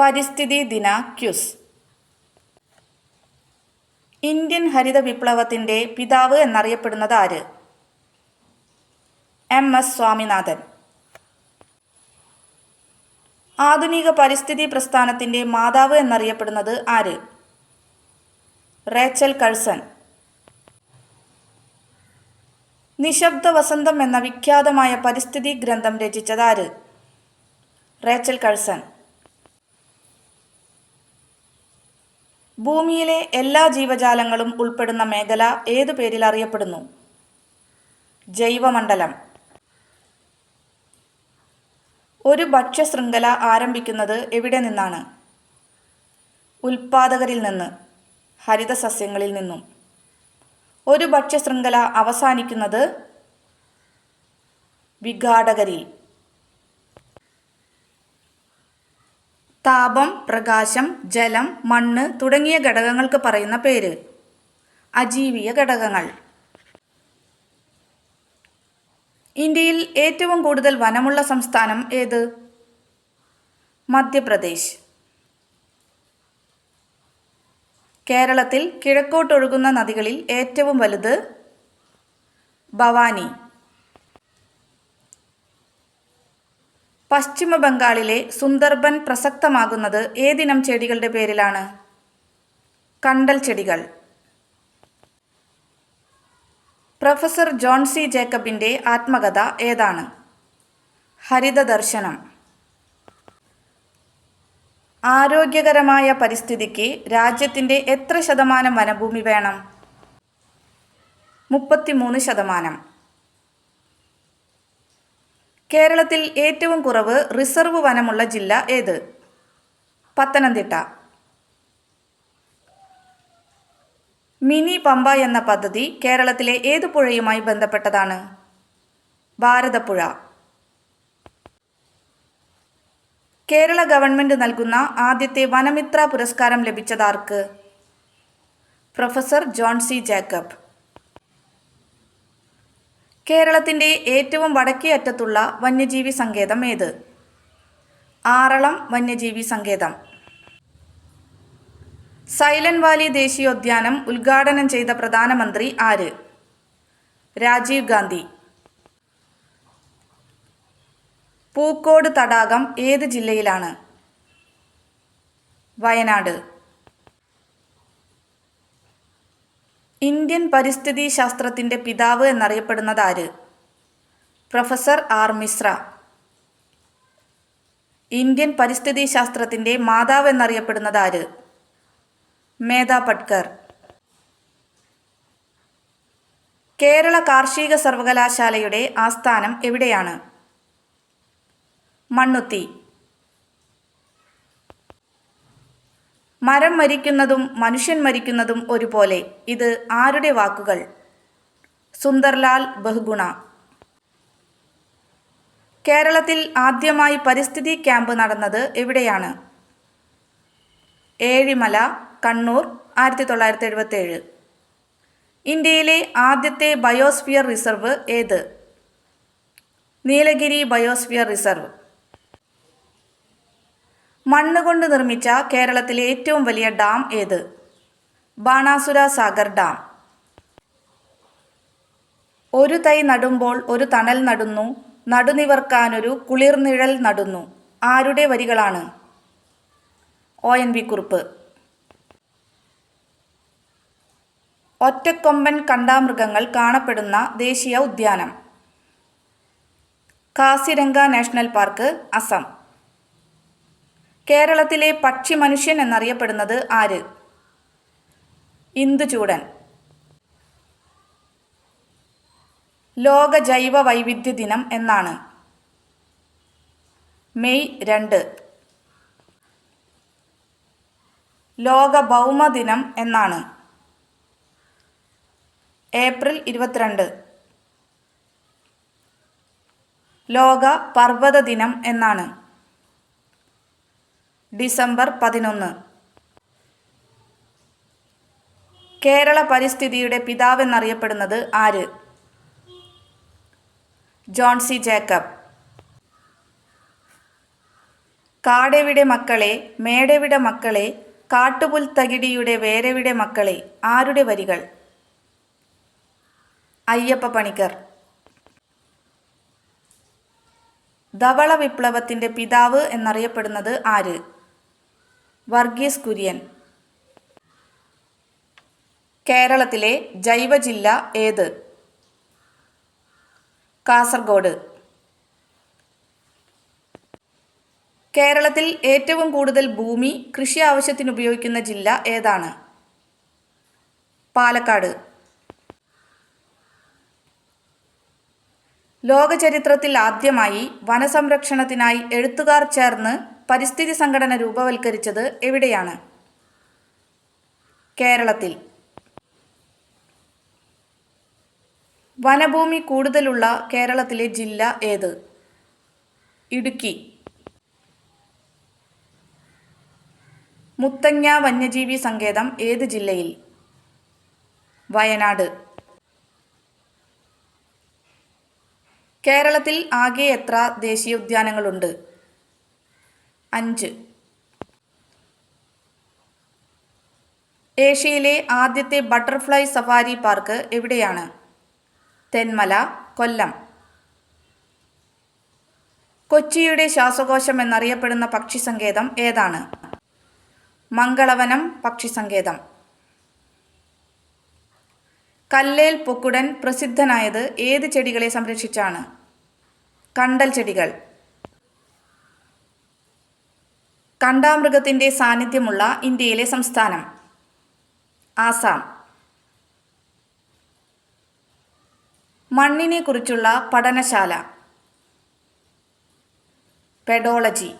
പരിസ്ഥിതി ദിന quiz. Indian ഹരിത വിപ്ലവത്തിന്റെ പിതാവ് എന്നറിയപ്പെടുന്നത് ആര്? എം. എസ്. സ്വാമിനാഥൻ. ആധുനിക പരിസ്ഥിതി പ്രസ്ഥാനത്തിന്റെ മാതാവ് എന്നറിയപ്പെടുന്നത് ആര്? Rachel Carson. നിശബ്ദ വസന്തം എന്ന വിഖ്യാതമായ പരിസ്ഥിതി ഗ്രന്ഥം രചിച്ചത് ആര്? Rachel Carson. ഭൂമിയിലെ എല്ലാ ജീവജാലങ്ങളും ഉൾപ്പെടുന്ന മേഖല ഏതു പേരിൽ അറിയപ്പെടുന്നു? ജൈവമണ്ഡലം. ഒരു ഭക്ഷ്യശൃംഖല ആരംഭിക്കുന്നത് എവിടെ നിന്നാണ്? ഉൽപാദകരിൽ നിന്ന് ഹരിതസസ്യങ്ങളിൽ നിന്നും. ഒരു ഭക്ഷ്യശൃംഖല അവസാനിക്കുന്നത് വിഘാടകരിൽ. താപം പ്രകാശം ജലം മണ്ണ് തുടങ്ങിയ ഘടകങ്ങൾക്ക് പറയുന്ന പേര്. അജീവിയ ഘടകങ്ങൾ. ഇന്ത്യയിൽ ഏറ്റവും കൂടുതൽ വനമുള്ള സംസ്ഥാനം ഏത്? മധ്യപ്രദേശ്. കേരളത്തിൽ കിഴക്കോട്ടൊഴുകുന്ന നദികളിൽ ഏറ്റവും വലുത് ഭവാനി. പശ്ചിമ ബംഗാളിലെ സുന്ദർബൻ പ്രസക്തമാകുന്നത് ഏതിനം ചെടികളുടെ പേരിലാണ്. കണ്ടൽ ചെടികൾ. പ്രൊഫസർ ജോൺ സി ജേക്കബിന്റെ ആത്മകഥ ഏതാണ്? ഹരിതദർശനം. ആരോഗ്യകരമായ പരിസ്ഥിതിക്ക് രാജ്യത്തിന്റെ എത്ര ശതമാനം വനഭൂമി വേണം? മുപ്പത്തിമൂന്ന് ശതമാനം. കേരളത്തിൽ ഏറ്റവും കുറവ് റിസർവ് വനമുള്ള ജില്ല ഏത്? പത്തനംതിട്ട. മിനി പമ്പ എന്ന പദ്ധതി കേരളത്തിലെ ഏതു പുഴയുമായി ബന്ധപ്പെട്ടതാണ്? ഭാരതപ്പുഴ. കേരള ഗവൺമെന്റ് നൽകുന്ന ആദ്യത്തെ വനമിത്ര പുരസ്കാരം ലഭിച്ചതാർക്ക് പ്രൊഫസർ ജോൺ സി ജേക്കബ്. കേരളത്തിന്റെ ഏറ്റവും വടക്കേ അറ്റത്തുള്ള വന്യജീവി സങ്കേതം ഏത്? ആറളം വന്യജീവി സങ്കേതം. സൈലന്റ് വാലി ദേശീയോദ്യാനം ഉദ്ഘാടനം ചെയ്ത പ്രധാനമന്ത്രി ആര്? രാജീവ് ഗാന്ധി. പൂക്കോട് തടാകം ഏത് ജില്ലയിലാണ്? വയനാട്. ഇന്ത്യൻ പരിസ്ഥിതി ശാസ്ത്രത്തിന്റെ പിതാവ് എന്നറിയപ്പെടുന്നത് ആര്? Professor R Mishra. ഇന്ത്യൻ പരിസ്ഥിതി ശാസ്ത്രത്തിന്റെ മാതാവ് എന്നറിയപ്പെടുന്നത് ആര്? മേധ പട്കർ. കേരള കാർഷിക സർവകലാശാലയുടെ ആസ്ഥാനം എവിടെയാണ്? മണ്ണുത്തി. മരം മരിക്കുന്നതും മനുഷ്യൻ മരിക്കുന്നതും ഒരുപോലെ. ഇത് ആരുടെ വാക്കുകൾ? സുന്ദർലാൽ ബഹുഗുണ. കേരളത്തിൽ ആദ്യമായി പരിസ്ഥിതി ക്യാമ്പ് നടന്നത് എവിടെയാണ്? ഏഴിമല കണ്ണൂർ ആയിരത്തി തൊള്ളായിരത്തി എഴുപത്തേഴ് ഇന്ത്യയിലെ ആദ്യത്തെ ബയോസ്ഫിയർ റിസർവ് ഏത്? Nilgiri biosphere reserve. മണ്ണ് കൊണ്ട് നിർമ്മിച്ച കേരളത്തിലെ ഏറ്റവും വലിയ ഡാം ഏത്? ബാണാസുര സാഗർ ഡാം. ഒരു തൈ നടുമ്പോൾ ഒരു തണൽ നടുന്നു നടുനിവർക്കാനൊരു കുളിർനിഴൽ നടുന്നു. ആരുടെ വരികളാണ്? ഒ എൻ വി കുറിപ്പ്. ഒറ്റക്കൊമ്പൻ കണ്ടാമൃഗങ്ങൾ കാണപ്പെടുന്ന ദേശീയ ഉദ്യാനം. Kaziranga national park Assam. കേരളത്തിലെ പക്ഷി മനുഷ്യൻ എന്നറിയപ്പെടുന്നത് ആര്? ഇന്ദുചൂടൻ. ലോക ജൈവ വൈവിധ്യ ദിനം എന്നാണ്. മെയ് രണ്ട്. ലോക ഭൗമ ദിനം എന്നാണ്. ഏപ്രിൽ ഇരുപത്തിരണ്ട്. ലോക പർവത ദിനം എന്നാണ്. ഡിസംബർ പതിനൊന്ന്. കേരള പരിസ്ഥിതിയുടെ പിതാവെന്നറിയപ്പെടുന്നത് ആര്? ജോൺസി ജേക്കബ്. കാടെവിടെ മക്കളെ മേടെവിടെ മക്കളെ കാട്ടുപുൽത്തകിടിയുടെ വേരെവിടെ മക്കളെ ആരുടെ വരികൾ? അയ്യപ്പ പണിക്കർ. ധവള വിപ്ലവത്തിന്റെ പിതാവ് എന്നറിയപ്പെടുന്നത് ആര്? വർഗീസ് കുര്യൻ. കേരളത്തിലെ ജൈവ ജില്ല ഏത്? കാസർഗോഡ്. കേരളത്തിൽ ഏറ്റവും കൂടുതൽ ഭൂമി കൃഷി ആവശ്യത്തിന് ഉപയോഗിക്കുന്ന ജില്ല ഏതാണ്? പാലക്കാട്. ലോകചരിത്രത്തിൽ ആദ്യമായി വനസംരക്ഷണത്തിനായി എഴുത്തുകാർ ചേർന്ന് പരിസ്ഥിതി സംഘടന രൂപവൽക്കരിച്ചത് എവിടെയാണ്? കേരളത്തിൽ. വനഭൂമി കൂടുതലുള്ള കേരളത്തിലെ ജില്ല ഏത്? ഇടുക്കി. മുത്തങ്ങ വന്യജീവി സങ്കേതം ഏത് ജില്ലയിൽ? വയനാട്. കേരളത്തിൽ ആകെ എത്ര ദേശീയോദ്യാനങ്ങളുണ്ട്? അഞ്ച്. ഏഷ്യയിലെ ആദ്യത്തെ ബട്ടർഫ്ലൈ സഫാരി പാർക്ക് എവിടെയാണ്? തെന്മല കൊല്ലം. കൊച്ചിയുടെ ശ്വാസകോശം എന്നറിയപ്പെടുന്ന പക്ഷി സങ്കേതം ഏതാണ്? മംഗളവനം പക്ഷി സങ്കേതം കല്ലേൽ പൊക്കുടൻ പ്രസിദ്ധനായത് ഏത് ചെടികളെ സംരക്ഷിച്ചാണ്? കണ്ടൽ ചെടികൾ. കണ്ടാമൃഗത്തിന്റെ സാന്നിധ്യമുള്ള ഇന്ത്യയിലെ സംസ്ഥാനം. ആസാം. മണ്ണിനെക്കുറിച്ചുള്ള പഠനശാല. പെഡോളജി